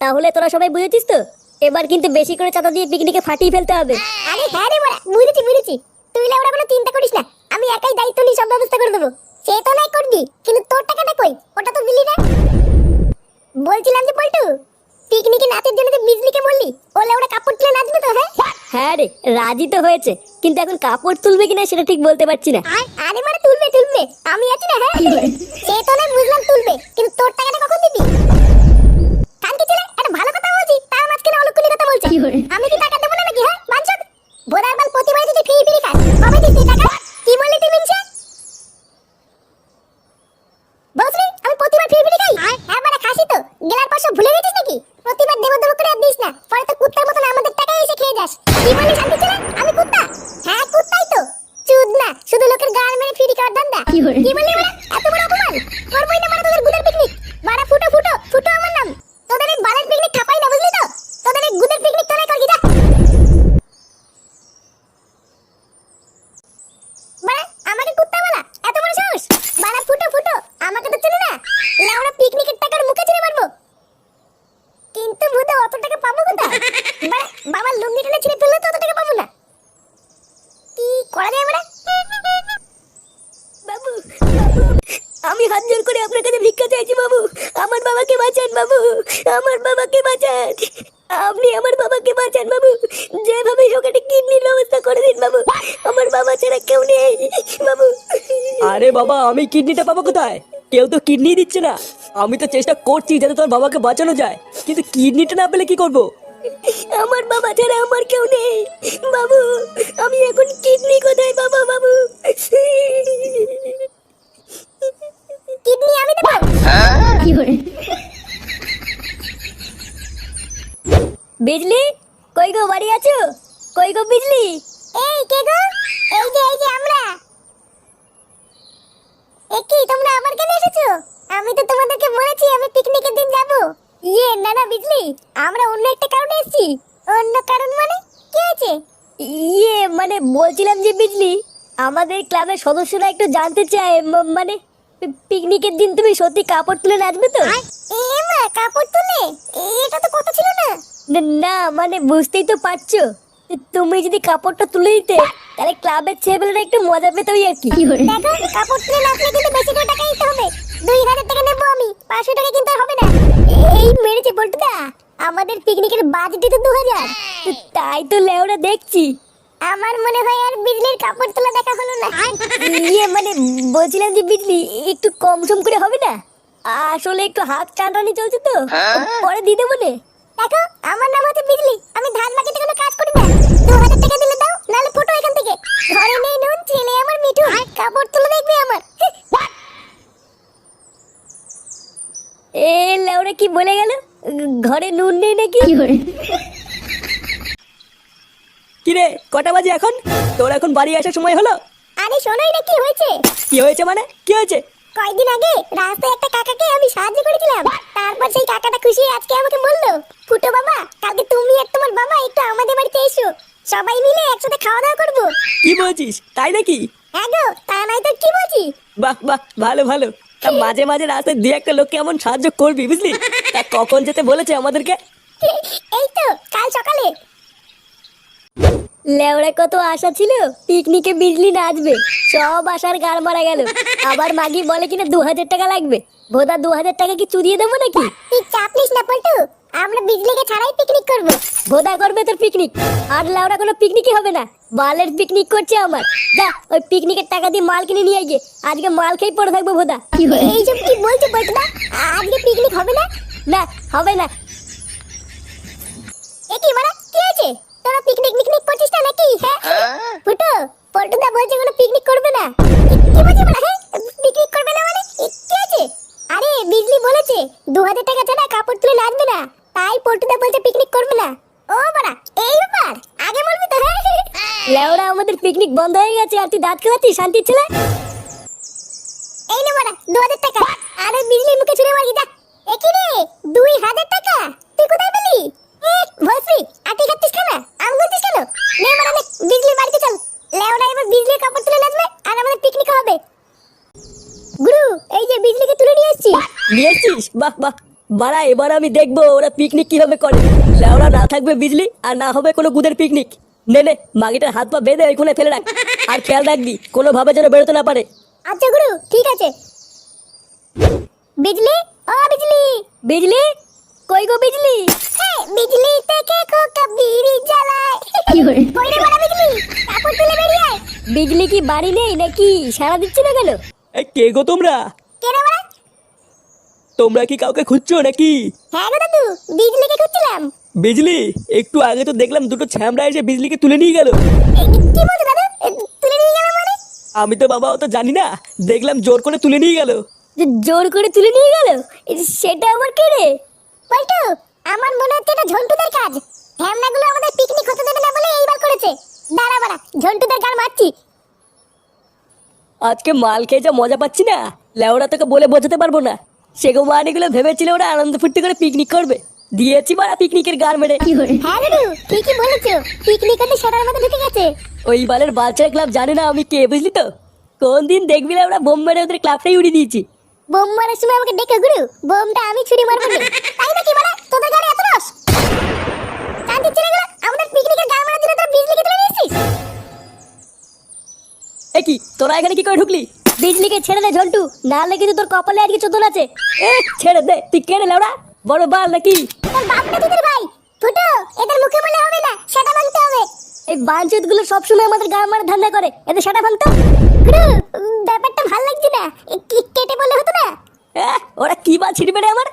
তাহলে তোরা সবাই বুঝেছিস তো? এবার কিন্তু বেশি করে চাঁদা দিয়ে পিকনিকে ফাটিয়ে ফেলতে হবে। আরে হ্যাঁ রে বড়া বুঝেছি বুঝেছি। তুই ওরা কোনো চিন্তা করিস না। আমি একাই দায়িত্ব নিয়ে সব ব্যবস্থা করে দেবো। সে তো নাই করবি কিন্তু তোর টাকাটা কই? ওটা তো দিলি না। বলছিলাম যে পল্টু পিকনিকে নাচের জন্য যে বিজলিকে বললি ওলে ওরা কাপড় তুলে নাচবে তো হ্যাঁ? হ্যাঁ রে রাজি তো হয়েছে কিন্তু এখন কাপড় তুলবে কিনা সেটা ঠিক বলতে পারছি না। আরে মানে তুলবে তুলবে। আমি আছি না হ্যাঁ? সে তো নাই বুঝলাম তুলবে কিন্তু তোর টাকাটা কখন দিবি? আমি কুত্তা। হ্যাঁ কুত্তাই তো। চুদ না শুধু লোকের গাল মেরে ফ্রি খাওয়ার ধান্দা। কি বললি বলে এত বড় অপমান। করবই না মানে তোদের গুদের পিকনিক বাড়া ফুটো ফুটো ফুটো আমার নাম। তোদের এই বালের পিকনিক খাপাই না বুঝলি তো? তোদের এই গুদের পিকনিক তোরাই করবি যা বাড়া আমাকে কুত্তা বলা? এত বড় সাহস? বাড়া ফুটো ফুটো আমাকে তো চেনে না। লাউড়া পিকনিকের টাকার মুখে ছেড়ে মারবো। কিন্তু ভূতে অত টাকা পাবো কোথায়? বাড়া লুঙ্গি করে আপনার কাছে ভিক্ষা চাইছি বাবু। আমার বাবাকে বাঁচান বাবু। আমার বাবাকে বাঁচান। আপনি আমার বাবাকে বাঁচান বাবু। যেভাবে হোক একটা কিডনির ব্যবস্থা করে দিন বাবু। আমার বাবা ছাড়া কেউ নেই বাবু। আরে বাবা আমি কিডনিটা পাবো কোথায়? কেউ তো কিডনি দিচ্ছে না। আমি তো চেষ্টা করছি যাতে তোর বাবাকে বাঁচানো যায়। কিন্তু কিডনিটা না পেলে কি করব? আমার বাবা ছাড়া আমার কেউ নেই বাবু। আমি এখন কিডনি কোথায় বাবা বাবু কিডনি আমি দেবো বিজলি? কই গো বাড়ি আছো? কই গো বিজলি? এই কে গো? এই যে এই যে আমরা। এ কি তোমরা আবার কেন এসেছ? আমি তো তোমাদেরকে বলেছি আমি পিকনিকের দিন যাব। ইয়ে না না বিজলি আমরা অন্য একটা কারণে এসেছি। অন্য কারণ মানে? কি হয়েছে? ইয়ে মানে বলছিলাম যে বিজলি আমাদের ক্লাবের সদস্যরা একটু জানতে চায় মানে পিকনিকের দিন তুমি সত্যি কাপড় তুলে নাচবে তো? এ মা কাপড় তুলে? এটা তো কথা ছিল না। না- মানে বুঝতেই তো পারছ। তুমি যদি কাপড়টা তুলে দিতে তাহলে ক্লাবের ছেলেবেলারা একটু মজা পেত ওই আর কি। দেখো কাপড় তুলে নাচলে কিন্তু বেশি করে টাকা দিতে হবে। দুই হাজার টাকা নেব আমি পাঁচশো টাকা কিন্তু হবে না। এই মেরেছে বলটুদা আমাদের পিকনিকের বাজেটই তো দু হাজার। তাই তো লেওরা দেখছি। আমার মনে হয় আর বিজলির কাপড় তোলা দেখা হলো না। ইয়ে মানে বলছিলাম যে বিজলি একটু কম সম করে হবে না? আসলে একটু হাত টানটানি চলছে তো। পরে দিয়ে দেবো নে। দেখো আমার নাম হচ্ছে বিজলি। আমি ধান মার্কেটে কোনো কাজ করি না। দু হাজার টাকা দিলে দাও নাহলে ফটো এখান থেকে। ঘরে নেই নুন ছেলে আমার মিঠু। কাপড় তুলে দেখবে আমার। এ লেওরা কি বলে গেল? ঘরে নুন নেই নাকি? কি রে কটা বাজে এখন? তোর এখন বাড়ি আসার সময় হলো? আরে শোনোই না কি হয়েছে? কি হয়েছে মানে? কি হয়েছে? কয়েকদিন আগে রাস্তায় একটা কাকাকে আমি সাহায্য করেছিলাম। তারপর সেই কাকাটা খুশি আজকে আমাকে বলল ফুটো বাবা কালকে তুমি আর তোমার বাবা একটু আমাদের বাড়িতে এসো। সবাই মিলে একসাথে খাওয়া দাওয়া করব। কি বলছিস? তাই নাকি? হ্যাঁ গো তা নয় তো কি বলছি? বাহ বাহ ভালো ভালো। তা মাঝে মাঝে রাস্তায় দুই একটা লোককে এমন সাহায্য করবি বুঝলি? তা কখন যেতে বলেছে আমাদেরকে? এই তো কাল সকালে। লেওড়া কত আশা ছিল? পিকনিকে বিজলি নাচবে। সব আশার গাড় মারা গেল। আবার মাগি বলে কিনা দু হাজার টাকা লাগবে। ভোদা দু হাজার টাকা কি চুরিয়ে দেবো নাকি? তুই চাপ নিস না পল্টু। আমরা বিজলিকে ছাড়াই পিকনিক করব। ভোদা করবে তোর পিকনিক আর লেওড়া কোনো পিকনিকই হবে না। বালের পিকনিক করছে আমার। যা ওই পিকনিকের টাকা দিয়ে মাল কিনে নিয়ে গিয়ে। আজকে মাল খেয়ে পড়ে থাকব ভোদা। এইসব কি বলছো পল্টুদা আজকে পিকনিক হবে না? না হবে না। টাকা ছাড়া কাপড় তুলে নাচবে না। তাই পল্টুদা বলছে পিকনিক করবে না। ও বাড়া এই ব্যাপার, আগে বলবি তো। হ্যাঁ লেওড়া আমাদের পিকনিক বন্ধ হয়ে গেছে, আর তুই দাঁত খেলাচ্ছিস শান্তির ছেলে? এই নে মারা দু হাজার টাকা। আরে বিজলি মুখে ছুড়ে মারি যা। এ কি রে, দুই হাজার টাকা? তুই কোথায় পেলি? ভস্রী আটি খাচ্ছিস কেন? আম গুনছিস কেন? নে মারা নে বিজলি বাড়িতে চল। লেওরা, এবার বিজলির কাপড় তুলে নাচবে, আর আমাদের পিকনিক হবে। গুরু, এই যে বিজলিকে তুলে নিয়ে এসেছি নিয়েছিস বাহ বাহ। বাড়া এবার আমি দেখব ওরা পিকনিক কীভাবে করে। ওরা না থাকবে বিজলি আর না হবে কোনো গুদের পিকনিক নে নে মাগিটার হাত পা বেঁধে ওইখানে ফেলে রাখ। আর খেয়াল রাখবি কোনো ভাবে যেন বেরোতে না পারে। আচ্ছা গুরু ঠিক আছে। বিজলি? ও বিজলি। বিজলি? কই গো বিজলি? হ্যাঁ বিজলি থেকে খোকা বিড়ি জ্বালায়। কই রে বড়া বিজলি? কাপড় তুলে বেরিয়ে বিজলি কি বাড়ি নেই নাকি? সারা দিচ্ছে না কেন? এই কে গো তোমরা? কে রে বড়া তোমরা কি কাউকে খুঁজছো নাকি? হ্যাঁ গো দাদু বিজলিকে খুঁজছিলাম। বিজলি একটু আগে তো দেখলাম দুটো ছ্যামড়া এসে বিজলিকে তুলে নিয়ে গেল। কি বলছো দাদু? তুলে নিয়ে গেল মানে? আমি তো বাবা অত জানি না দেখলাম জোর করে তুলে নিয়ে গেল। যে জোর করে তুলে নিয়ে গেল? সেটা আমার কে রে? পল্টু আমার মনে হচ্ছে এটা ঝন্টুদের কাজ। হ্যামনাগুলো আমাদের পিকনিক হতে দেবে না বলে এইবার করেছে। দাঁড়া বাড়া ঝন্টুদের গান মারছি। আজকে মাল খেয়ে যা মজা পাচ্ছি না লেওরা তোকে বলে বোঝাতে পারব না। সেগো ভেবেছিল ওরা আনন্দ ফুর্তি করে পিকনিক করবে। দিয়েছি মারা পিকনিকের গান মেরে। হ্যাঁ দাদু ঠিকই বলেছ। পিকনিক হতে সেটার মধ্যে ঢুকে গেছে। ওই বালের বাচ্চারা ক্লাব জানে না আমি কে বুঝলি তো? কোন দিন দেখবি না ওরা বোম মেরে ওদের ক্লাবটাই উড়িয়ে দিয়েছি। বোম মারার সময় আমাকে ডেকে গুরু বোমটা আমি ছুরি মারবো তাই নাকি তোদের গাড়ি এত রস? কান্তি ছেলেগুলো আমাদের পিকনিকের গান মারার জন্য তোর বিজলিকে তুলে নিয়েছিস? এ কি তোরা এখানে কি করে ঢুকলি? বিজলিকে ছেড়ে দে ঝন্টু। নাহলে কিন্তু তোর কপালে আজকে চোদন আছে। এ ছেড়ে দে তুই কেড়ে লাউড়া বড় বাল নাকি? তোর বাপ না তোদের ভাই? ফুটো এদের মুখে বলে হবে না সেটা মানতে হবে। এই বাঞ্চুতগুলো সবসময় আমাদের গায়ে মারা ধান্দা করে। এদের সেটা ভাঙতো ব্যাপারটা ভালো লাগছে না। কি- কেটে বলে হতো না? ওরা কি বা ছিড়বে রে আমার?